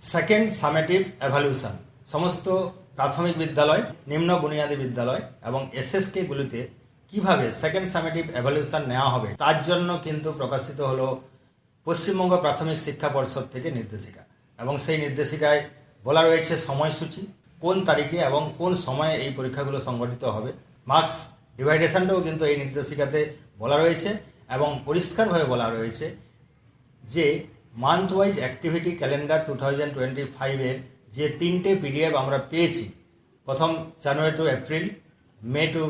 Second summative এভালিউশন সমস্ত প্রাথমিক বিদ্যালয় নিম্ন বুনিয়াদী বিদ্যালয় এবং এসএসকে গুলিতে কীভাবে সেকেন্ড সামেটিভ এভালিউশন নেওয়া হবে, তার জন্য কিন্তু প্রকাশিত হলো পশ্চিমবঙ্গ প্রাথমিক শিক্ষা পর্ষদ থেকে নির্দেশিকা। এবং সেই নির্দেশিকায় বলা রয়েছে সময়সূচি, কোন তারিখে এবং কোন সময়ে এই পরীক্ষাগুলো সংগঠিত হবে। মার্কস ডিভাইডেশনটাও কিন্তু এই নির্দেশিকাতে বলা রয়েছে এবং পরিষ্কারভাবে বলা রয়েছে যে month wise activity calendar two thousand twenty ফাইভের যে তিনটে পিডিএফ আমরা পেয়েছি, প্রথম January to April May to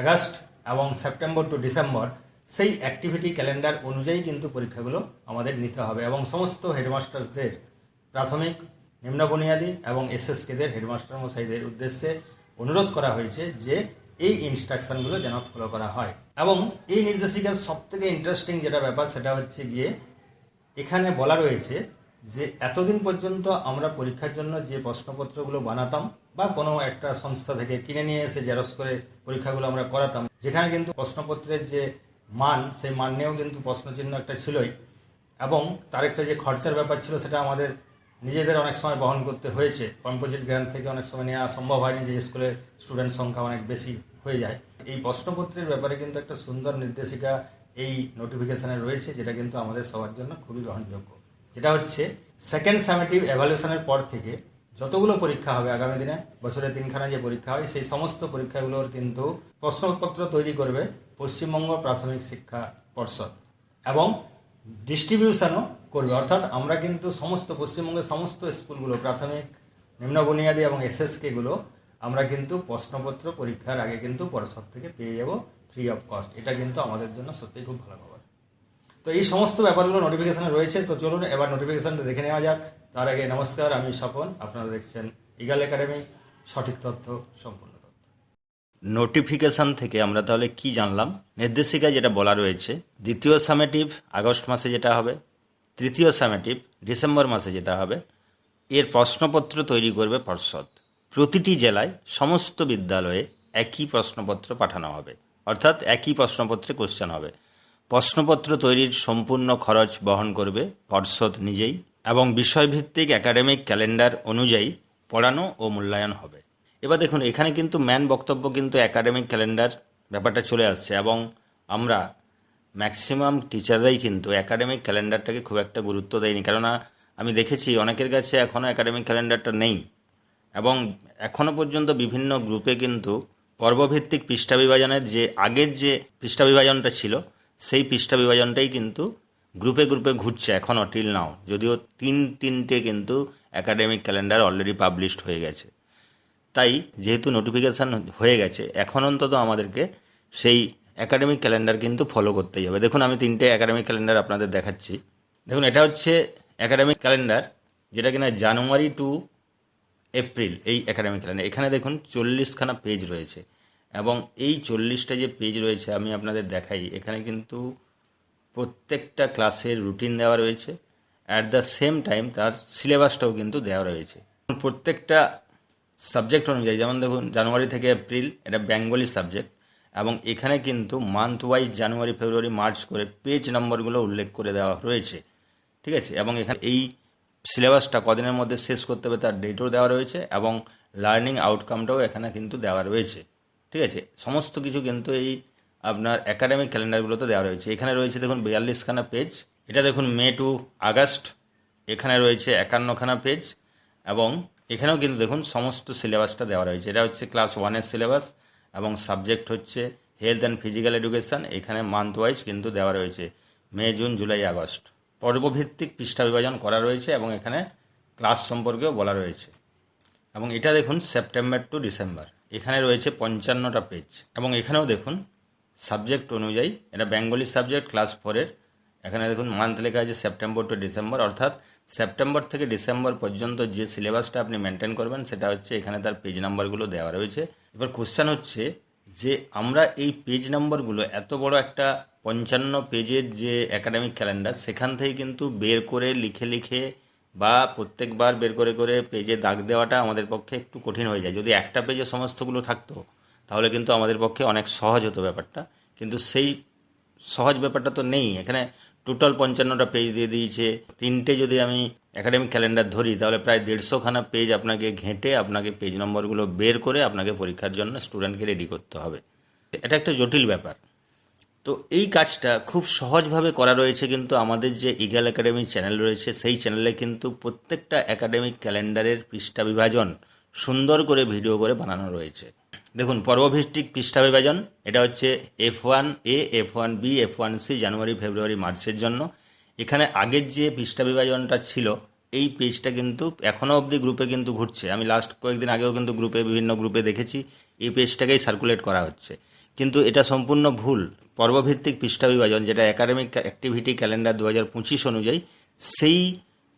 August এবং সেপ্টেম্বর টু ডিসেম্বর সেই অ্যাক্টিভিটি ক্যালেন্ডার অনুযায়ী কিন্তু পরীক্ষাগুলো আমাদের নিতে হবে এবং সমস্ত হেডমাস্টার্সদের প্রাথমিক নিম্ন বুনিয়াদী এবং এসএসকেদের হেডমাস্টার মশাইদের উদ্দেশ্যে অনুরোধ করা হয়েছে যে এই ইনস্ট্রাকশনগুলো যেন ফলো করা হয়। এবং এই নির্দেশিকার সব থেকে ইন্টারেস্টিং যেটা ব্যাপার সেটা হচ্ছে গিয়ে এখানে বলা রয়েছে যে এতদিন পর্যন্ত আমরা পরীক্ষার জন্য যে প্রশ্নপত্রগুলো বানাতাম বা কোনো একটা সংস্থা থেকে কিনে নিয়ে এসে জেরক্স করে পরীক্ষাগুলো আমরা করাতাম, যেখানে কিন্তু প্রশ্নপত্রের যে মান, সেই মান নিয়েও কিন্তু প্রশ্নচিহ্ন একটা ছিলই এবং তার একটা যে খরচার ব্যাপার ছিল সেটা আমাদের নিজেদের অনেক সময় বহন করতে হয়েছে। কম্পোজিট গ্র্যান্ড থেকে অনেক সময় নেওয়া সম্ভব হয়নি, যে স্কুলের স্টুডেন্ট সংখ্যা অনেক বেশি হয়ে যায়। এই প্রশ্নপত্রের ব্যাপারে কিন্তু একটা সুন্দর নির্দেশিকা এই নোটিফিকেশানে রয়েছে, যেটা কিন্তু আমাদের সবার জন্য খুবই গ্রহণযোগ্য। যেটা হচ্ছে সেকেন্ড সামেটিভ এভালুয়েশনের পর থেকে যতগুলো পরীক্ষা হবে আগামী দিনে বছরে তিনখানা যে পরীক্ষা হয়, সেই সমস্ত পরীক্ষাগুলোর কিন্তু প্রশ্নপত্র তৈরি করবে পশ্চিমবঙ্গ প্রাথমিক শিক্ষা পর্ষদ এবং ডিস্ট্রিবিউশনও করবে। অর্থাৎ আমরা কিন্তু সমস্ত পশ্চিমবঙ্গের সমস্ত স্কুলগুলো, প্রাথমিক নিম্ন বুনিয়াদী এবং এসএসকেগুলো আমরা কিন্তু প্রশ্নপত্র পরীক্ষার আগে কিন্তু পর্ষদ থেকে পেয়ে যাব। ফ্রি অফ কস্ট এটা কিন্তু আমাদের জন্য সত্যিই খুব ভালো খবর। তো এই সমস্ত ব্যাপারগুলো নোটিফিকেশনে রয়েছে, তো চলুন এবার নোটিফিকেশানটা দেখে নেওয়া যাক। তার আগে নমস্কার, আমি স্বপন। আপনারা দেখছেন ইগাল একাডেমি সঠিক তথ্য, সম্পূর্ণ তথ্য। নোটিফিকেশন থেকে আমরা তাহলে কি জানলাম? নির্দেশিকায় যেটা বলা রয়েছে, দ্বিতীয় সামেটিভ আগস্ট মাসে যেটা হবে, তৃতীয় সামেটিভ ডিসেম্বর মাসে যেটা হবে, এর প্রশ্নপত্র তৈরি করবে পর্ষদ। প্রতিটি জেলায় সমস্ত বিদ্যালয়ে একই প্রশ্নপত্র পাঠানো হবে। অর্থাৎ একই প্রশ্নপত্রে কোশ্চেন হবে। প্রশ্নপত্র তৈরির সম্পূর্ণ খরচ বহন করবে পর্ষদ নিজেই এবং বিষয়ভিত্তিক একাডেমিক ক্যালেন্ডার অনুযায়ী পড়ানো ও মূল্যায়ন হবে। এবার দেখুন, এখানে কিন্তু ম্যান বক্তব্য কিন্তু একাডেমিক ক্যালেন্ডার ব্যাপারটা চলে আসছে এবং আমরা ম্যাক্সিমাম টিচাররাই কিন্তু একাডেমিক ক্যালেন্ডারটাকে খুব একটা গুরুত্ব দেয়নি কেননা আমি দেখেছি অনেকের কাছে এখনও একাডেমিক ক্যালেন্ডারটা নেই এবং এখনও পর্যন্ত বিভিন্ন গ্রুপে কিন্তু পর্বভিত্তিক পৃষ্ঠা বিভাজনের যে, আগের যে পৃষ্ঠা বিভাজনটা ছিল, সেই পৃষ্ঠা বিভাজনটাই কিন্তু গ্রুপে গ্রুপে ঘুরছে এখনও টিল নাও যদিও তিন তিনটে কিন্তু একাডেমিক ক্যালেন্ডার অলরেডি পাবলিশড হয়ে গেছে। তাই যেহেতু নোটিফিকেশান হয়ে গেছে, এখন অন্তত আমাদেরকে সেই একাডেমিক ক্যালেন্ডার কিন্তু ফলো করতেই হবে। দেখুন, আমি তিনটে একাডেমিক ক্যালেন্ডার আপনাদের দেখাচ্ছি। দেখুন, এটা হচ্ছে একাডেমিক ক্যালেন্ডার যেটা কিনা জানুয়ারি টু এপ্রিল, এই একাডেমিক ক্যালেন্ডার এখানে দেখুন চল্লিশখানা পেজ রয়েছে। এবং এই চল্লিশটা যে পেজ রয়েছে, আমি আপনাদের দেখাই। এখানে কিন্তু প্রত্যেকটা ক্লাসের রুটিন দেওয়া রয়েছে। অ্যাট দ্য সেম টাইম তার সিলেবাসটাও কিন্তু দেওয়া রয়েছে। প্রত্যেকটা সাবজেক্ট অনুযায়ী, যেমন দেখুন, জানুয়ারি থেকে এপ্রিল, এটা বেঙ্গলি সাবজেক্ট এবং এখানে কিন্তু month wise January, February, March করে পেজ নম্বরগুলো উল্লেখ করে দেওয়া রয়েছে। ঠিক আছে? এবং এখানে এই সিলেবাসটা কদিনের মধ্যে শেষ করতে হবে তার ডেটও দেওয়া রয়েছে এবং লার্নিং আউটকামটাও এখানে কিন্তু দেওয়া রয়েছে। ঠিক আছে? সমস্ত কিছু কিন্তু এই আপনার একাডেমিক ক্যালেন্ডারগুলোতে দেওয়া রয়েছে। এখানে রয়েছে দেখুন বিয়াল্লিশখানা পেজ এটা দেখুন মে টু আগস্ট, এখানে রয়েছে একান্নখানা পেজ এবং এখানেও কিন্তু দেখুন সমস্ত সিলেবাসটা দেওয়া রয়েছে। এটা হচ্ছে ক্লাস ওয়ানের সিলেবাস এবং সাবজেক্ট হচ্ছে হেলথ অ্যান্ড ফিজিক্যাল এডুকেশন এখানে মান্থ ওয়াইজ কিন্তু দেওয়া রয়েছে। May, June, July, August. পর্বভিত্তিক পৃষ্ঠা বিভাজন করা রয়েছে এবং এখানে ক্লাস সম্পর্কেও বলা রয়েছে। এবং এটা দেখুন সেপ্টেম্বর টু ডিসেম্বর। এখানে রয়েছে পঞ্চান্নটা পেজ। এবং এখানেও দেখুন সাবজেক্ট অনুযায়ী, এটা বেঙ্গলি সাবজেক্ট, ক্লাস ফোরের। এখানে দেখুন মান্থ লেখা আছে সেপ্টেম্বর টু ডিসেম্বর। অর্থাৎ সেপ্টেম্বর থেকে ডিসেম্বর পর্যন্ত যে সিলেবাসটা আপনি মেনটেন করবেন, সেটা হচ্ছে এখানে তার পেজ নাম্বারগুলো দেওয়া রয়েছে। এবার কোশ্চেন হচ্ছে যে আমরা এই পেজ নাম্বারগুলো এত বড় একটা পঞ্চান্ন পেজের যে একাডেমিক ক্যালেন্ডার সেখান থেকে কিন্তু বের করে লিখে লিখে বা প্রত্যেকবার বের করে করে পেজে দাগ দেওয়াটা আমাদের পক্ষে একটু কঠিন হয়ে যায়। যদি একটা পেজে সমস্তগুলো থাকতো, তাহলে কিন্তু আমাদের পক্ষে অনেক সহজ হতো ব্যাপারটা। কিন্তু সেই সহজ ব্যাপারটা তো নেই। এখানে টোটাল পঞ্চান্নটা পেজ দিয়ে দিয়েছে। তিনটে যদি আমি একাডেমিক ক্যালেন্ডার ধরি, তাহলে প্রায় দেড়শোখানা পেজ আপনাকে ঘেঁটে আপনাকে পেজ নম্বরগুলো বের করে আপনাকে পরীক্ষার জন্য স্টুডেন্টকে রেডি করতে হবে। এটা একটা জটিল ব্যাপার। তো এই কাজটা খুব সহজভাবে করা রয়েছে কিন্তু আমাদের যে ইগাল একাডেমি চ্যানেল রয়েছে, সেই চ্যানেলে কিন্তু প্রত্যেকটা একাডেমিক ক্যালেন্ডারের পৃষ্ঠা বিভাজন সুন্দর করে ভিডিও করে বানানো রয়েছে। দেখুন, পর্বভিত্তিক পৃষ্ঠা বিভাজন, এটা হচ্ছে F one A F one B F one C January, February, মার্চের জন্য। এখানে আগের যে পৃষ্ঠা বিভাজনটা ছিল এই পেজটা কিন্তু এখনও অবধি গ্রুপে কিন্তু ঘুরছে। আমি লাস্ট কয়েকদিন আগেও কিন্তু গ্রুপে বিভিন্ন গ্রুপে দেখেছি, এই পেজটাকেই সার্কুলেট করা হচ্ছে। কিন্তু এটা সম্পূর্ণ ভুল। পর্বভিত্তিক পৃষ্ঠা বিভাজন, যেটা একাডেমিক অ্যাক্টিভিটি ক্যালেন্ডার দু হাজার পঁচিশ অনুযায়ী, সেই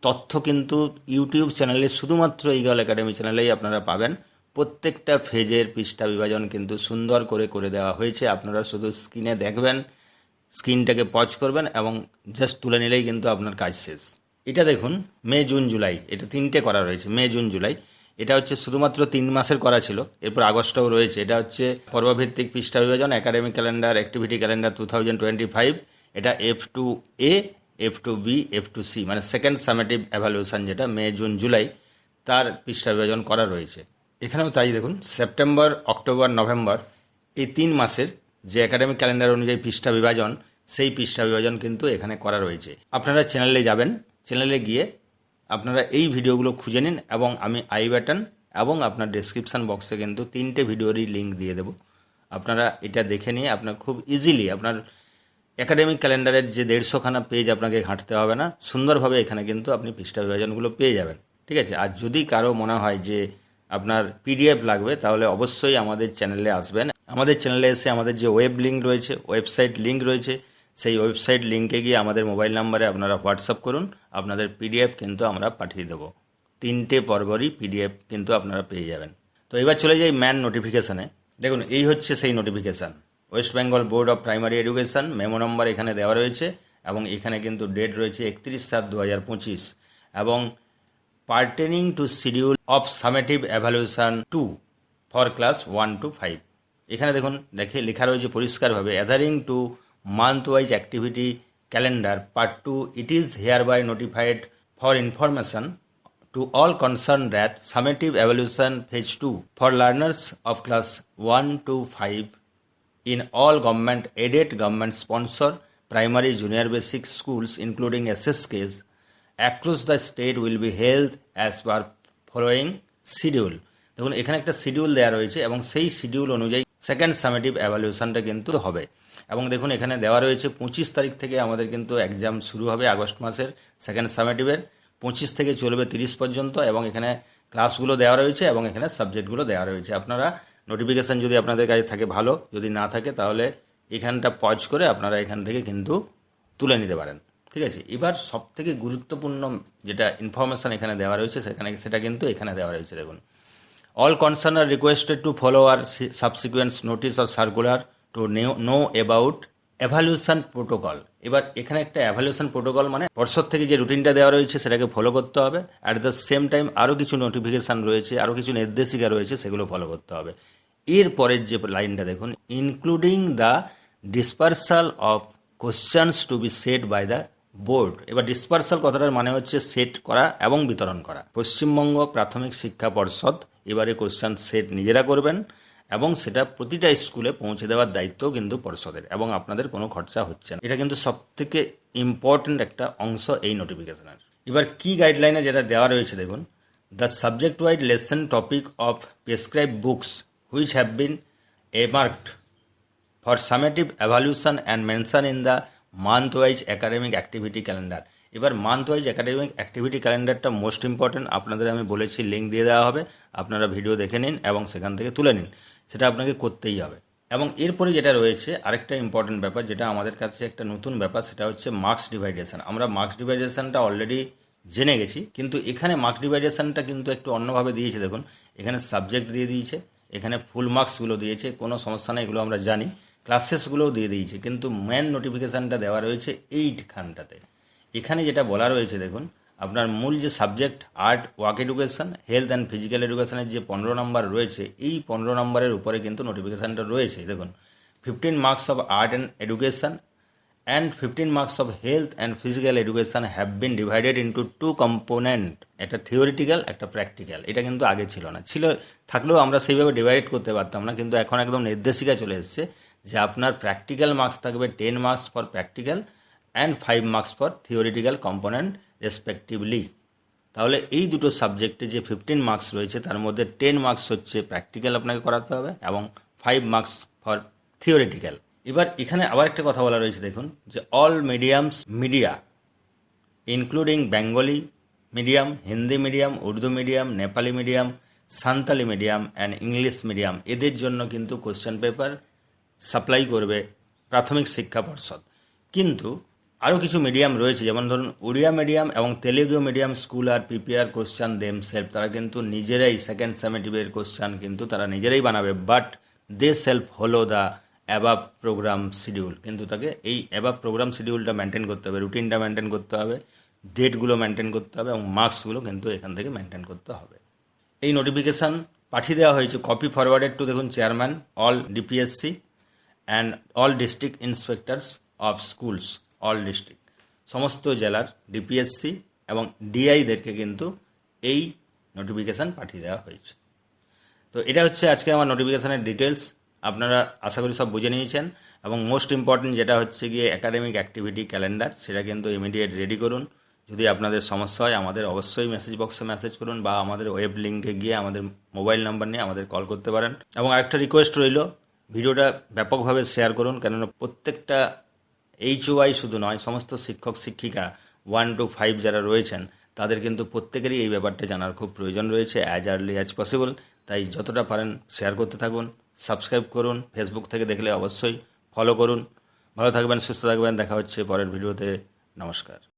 তথ্য কিন্তু ইউটিউব চ্যানেলে শুধুমাত্র ইগল একাডেমি চ্যানেলেই আপনারা পাবেন। প্রত্যেকটা ফেজের পৃষ্ঠা বিভাজন কিন্তু সুন্দর করে করে দেওয়া হয়েছে। আপনারা শুধু স্ক্রিনে দেখবেন স্ক্রিনটাকে পজ করবেন এবং জাস্ট তুলে নিলেই কিন্তু আপনার কাজ শেষ। এটা দেখুন, মে, জুন, জুলাই। এটা তিনটে করা রয়েছে, মে, জুন, জুলাই। এটা হচ্ছে শুধুমাত্র তিন মাসের করা ছিল, এরপর আগস্টও রয়েছে। এটা হচ্ছে পর্বভিত্তিক পৃষ্ঠা বিভাজন academic calendar activity calendar two thousand twenty five এটা F two A F two B F two C মানে সেকেন্ড সামেটিভ অ্যাভালুয়েশন যেটা, মে, জুন, জুলাই, তার পৃষ্ঠা বিভাজন করা রয়েছে। এখানেও তাই দেখুন সেপ্টেম্বর অক্টোবর নভেম্বর এই তিন মাসের যে একাডেমিক ক্যালেন্ডার অনুযায়ী পৃষ্ঠা বিভাজন, সেই পৃষ্ঠা বিভাজন কিন্তু এখানে করা রয়েছে। আপনারা চ্যানেলে যাবেন চ্যানেলে গিয়ে আপনারা এই ভিডিওগুলো খুঁজে নিন এবং আমি আই ব্যাটন এবং আপনার ডেসক্রিপশান বক্সে কিন্তু তিনটে ভিডিওরই লিঙ্ক দিয়ে দেবো। আপনারা এটা দেখে নিয়ে আপনার খুব ইজিলি আপনার একাডেমিক ক্যালেন্ডারের যে দেড়শোখানা পেজ আপনাকে ঘাঁটতে হবে না, সুন্দরভাবে এখানে কিন্তু আপনি পৃষ্ঠা বিভাজনগুলো পেয়ে যাবেন। ঠিক আছে? আর যদি কারও মনে হয় যে আপনার পিডিএফ লাগবে, তাহলে অবশ্যই আমাদের চ্যানেলে আসবেন। আমাদের চ্যানেলে এসে আমাদের যে ওয়েব লিঙ্ক রয়েছে ওয়েবসাইট লিঙ্ক রয়েছে সেই ওয়েবসাইট লিঙ্কে গিয়ে আমাদের মোবাইল নাম্বারে আপনারা হোয়াটসঅ্যাপ করুন, আপনাদের পিডিএফ কিন্তু আমরা পাঠিয়ে দেবো। তিনটে পর্বরই পিডিএফ কিন্তু আপনারা পেয়ে যাবেন। তো এবার চলে যাই ম্যান নোটিফিকেশানে। দেখুন, এই হচ্ছে সেই notification. West Bengal board of primary education, memo number এখানে দেওয়া রয়েছে এবং এখানে কিন্তু ডেট রয়েছে একত্রিশ সাত দু হাজার পঁচিশ এবং pertaining to schedule of summative evaluation two for class one to five. এখানে দেখুন, দেখে লেখা রয়েছে পরিষ্কারভাবে adhering to month wise activity calendar part two it is hereby notified for information to all concern that summative evaluation phase two for learners of class one to five in all government aided government sponsor primary junior basic schools including S S Ks across the state will be health as per following schedule দেখুন, এখানে একটা schedule দেওয়া রয়েছে এবং সেই schedule অনুযায়ী second summative অ্যাভালুয়েশনটা কিন্তু হবে। এবং দেখুন, এখানে দেওয়া রয়েছে পঁচিশ তারিখ থেকে আমাদের কিন্তু এক্সাম শুরু হবে আগস্ট মাসের সেকেন্ড সামেটিভের পঁচিশ থেকে চলবে তিরিশ পর্যন্ত এবং এখানে ক্লাসগুলো দেওয়া রয়েছে এবং এখানে সাবজেক্টগুলো দেওয়া রয়েছে। আপনারা নোটিফিকেশান যদি আপনাদের কাছে থাকে ভালো, যদি না থাকে তাহলে এখানটা পজ করে আপনারা এখান থেকে কিন্তু তুলে নিতে পারেন। ঠিক আছে? এবার সব থেকে গুরুত্বপূর্ণ যেটা ইনফরমেশান এখানে দেওয়া রয়েছে, সেখানে সেটা কিন্তু এখানে দেওয়া রয়েছে, দেখুন। All concern are requested to follow our subsequence notice or circular to know about evaluation protocol এবার এখানে একটা অ্যাভালুয়েশন প্রোটোকল মানে পর্ষদ থেকে যে রুটিনটা দেওয়া রয়েছে সেটাকে ফলো করতে হবে। অ্যাট দ্য সেম টাইম আরও কিছু নোটিফিকেশান রয়েছে আরও কিছু নির্দেশিকা রয়েছে, সেগুলো ফলো করতে হবে। এর পরের যে লাইনটা দেখুন including the dispersal of questions to be set by the board এবার ডিসপার্সাল কথাটার মানে হচ্ছে সেট করা এবং বিতরণ করা। পশ্চিমবঙ্গ প্রাথমিক শিক্ষা পর্ষদ এবারে কোশ্চেন সেট নিজেরা করবেন এবং সেটা প্রতিটা স্কুলে পৌঁছে দেওয়ার দায়িত্ব কিন্তু পর্ষদের এবং আপনাদের কোনো খরচা হচ্ছে না। এটা কিন্তু সব থেকে ইম্পর্ট্যান্ট একটা অংশ এই নোটিফিকেশনের এবার কি গাইডলাইনে যেটা দেওয়া রয়েছে দেখুন। The subject wide lesson topic of prescribe books which have been earmarked for summative evaluation and mention in the month wise academic activity calendar এবার মান্থ ওয়াইজ একাডেমিক অ্যাক্টিভিটি ক্যালেন্ডারটা মোস্ট ইম্পর্টেন্ট আপনাদের আমি বলেছি লিঙ্ক দিয়ে দেওয়া হবে। আপনারা video দেখে নিন এবং সেখান থেকে তুলে নিন। সেটা আপনাকে করতেই হবে। এবং এরপরে যেটা রয়েছে, আরেকটা ইম্পর্টেন্ট ব্যাপার যেটা আমাদের কাছে একটা নতুন ব্যাপার, সেটা হচ্ছে মার্কস ডিভাইডেশন আমরা মার্কস ডিভাইডেশনটা অলরেডি জেনে গেছি, কিন্তু এখানে মার্কস ডিভাইডেশনটা কিন্তু একটু অন্যভাবে দিয়েছে। দেখুন, এখানে সাবজেক্ট দিয়ে দিয়েছে, এখানে ফুল মার্কসগুলো দিয়েছে, কোনো সমস্যা নেই, এগুলো আমরা জানি। ক্লাসেসগুলোও দিয়ে দিয়েছে, কিন্তু মেন নোটিফিকেশানটা দেওয়া রয়েছে এইটখানটাতে এখানে যেটা বলা রয়েছে, দেখুন, আপনার মূল যে subject, art, work education, health and physical এডুকেশনের যে পনেরো নম্বর রয়েছে, এই পনেরো নম্বরের উপরে কিন্তু নোটিফিকেশানটা রয়েছে। দেখুন fifteen marks of art and education and 15 marks of health and physical education have been divided into two component একটা থিওরিটিক্যাল একটা প্র্যাকটিক্যাল এটা কিন্তু আগে ছিল না। ছিল, থাকলেও আমরা সেইভাবে ডিভাইড করতে পারতাম না, কিন্তু এখন একদম নির্দেশিকা চলে এসেছে যে আপনার প্র্যাকটিক্যাল মার্কস থাকবে ten marks for practical and five marks for theoretical component respectively তাহলে এই দুটো সাবজেক্টে যে ফিফটিন মার্কস রয়েছে, তার মধ্যে টেন মার্কস হচ্ছে প্র্যাকটিক্যাল আপনাকে করাতে হবে এবং ফাইভ মার্কস ফর থিওরিটিক্যাল এবার এখানে আবার একটা কথা বলা রয়েছে, দেখুন, যে all mediums media including Bengali medium Hindi medium Urdu medium Nepali medium Santali medium and English medium এদের জন্য কিন্তু কোশ্চেন পেপার সাপ্লাই করবে প্রাথমিক শিক্ষা পর্ষদ। কিন্তু আরও কিছু মিডিয়াম রয়েছে, যেমন ধরুন উড়িয়া মিডিয়াম এবং তেলেগু মিডিয়াম স্কুল আর পিপিআর কোশ্চান দেম সেলফ তারা কিন্তু নিজেরাই সেকেন্ড সেমেটিভের কোশ্চান কিন্তু তারা নিজেরাই বানাবে but themselves follow the above programme schedule কিন্তু তাকে এই অ্যাবাব প্রোগ্রাম শিডিউলটা মেনটেন করতে হবে রুটিনটা মেনটেন করতে হবে ডেটগুলো মেনটেন করতে হবে এবং মার্কসগুলো কিন্তু এখান থেকে মেনটেন করতে হবে। এই নোটিফিকেশান পাঠিয়ে দেওয়া হয়েছে কপি ফরওয়ার্ডেড টু দেখুন chairman all DPSC and all district inspectors of schools all district সমস্ত জেলার ডিপিএসসি এবং ডিআইদেরকে কিন্তু এই নোটিফিকেশান পাঠিয়ে দেওয়া হয়েছে। তো এটা হচ্ছে আজকে আমার নোটিফিকেশানের ডিটেলস আপনারা আশা করি সব বুঝে নিয়েছেন এবং মোস্ট ইম্পর্টেন্ট যেটা হচ্ছে গিয়ে একাডেমিক অ্যাক্টিভিটি ক্যালেন্ডার সেটা কিন্তু ইমিডিয়েট রেডি করুন। যদি আপনাদের সমস্যা হয়, আমাদের অবশ্যই মেসেজ বক্সে মেসেজ করুন বা আমাদের ওয়েব লিঙ্কে গিয়ে আমাদের মোবাইল নাম্বার নিয়ে আমাদের কল করতে পারেন। এবং আরেকটা রিকোয়েস্ট রইল, ভিডিওটা ব্যাপকভাবে শেয়ার করুন, কেননা প্রত্যেকটা এইচ ওয়াই শুধু নয়, সমস্ত শিক্ষক, শিক্ষিকা ওয়ান টু ফাইভ যারা রয়েছেন, তাদের কিন্তু প্রত্যেকেরই এই ব্যাপারটা জানার খুব প্রয়োজন রয়েছে অ্যাজ আর্লি অ্যাজ পসিবল তাই যতটা পারেন শেয়ার করতে থাকুন সাবস্ক্রাইব করুন ফেসবুক থেকে দেখলে অবশ্যই ফলো করুন। ভালো থাকবেন, সুস্থ থাকবেন, দেখা হচ্ছে পরের ভিডিওতে নমস্কার।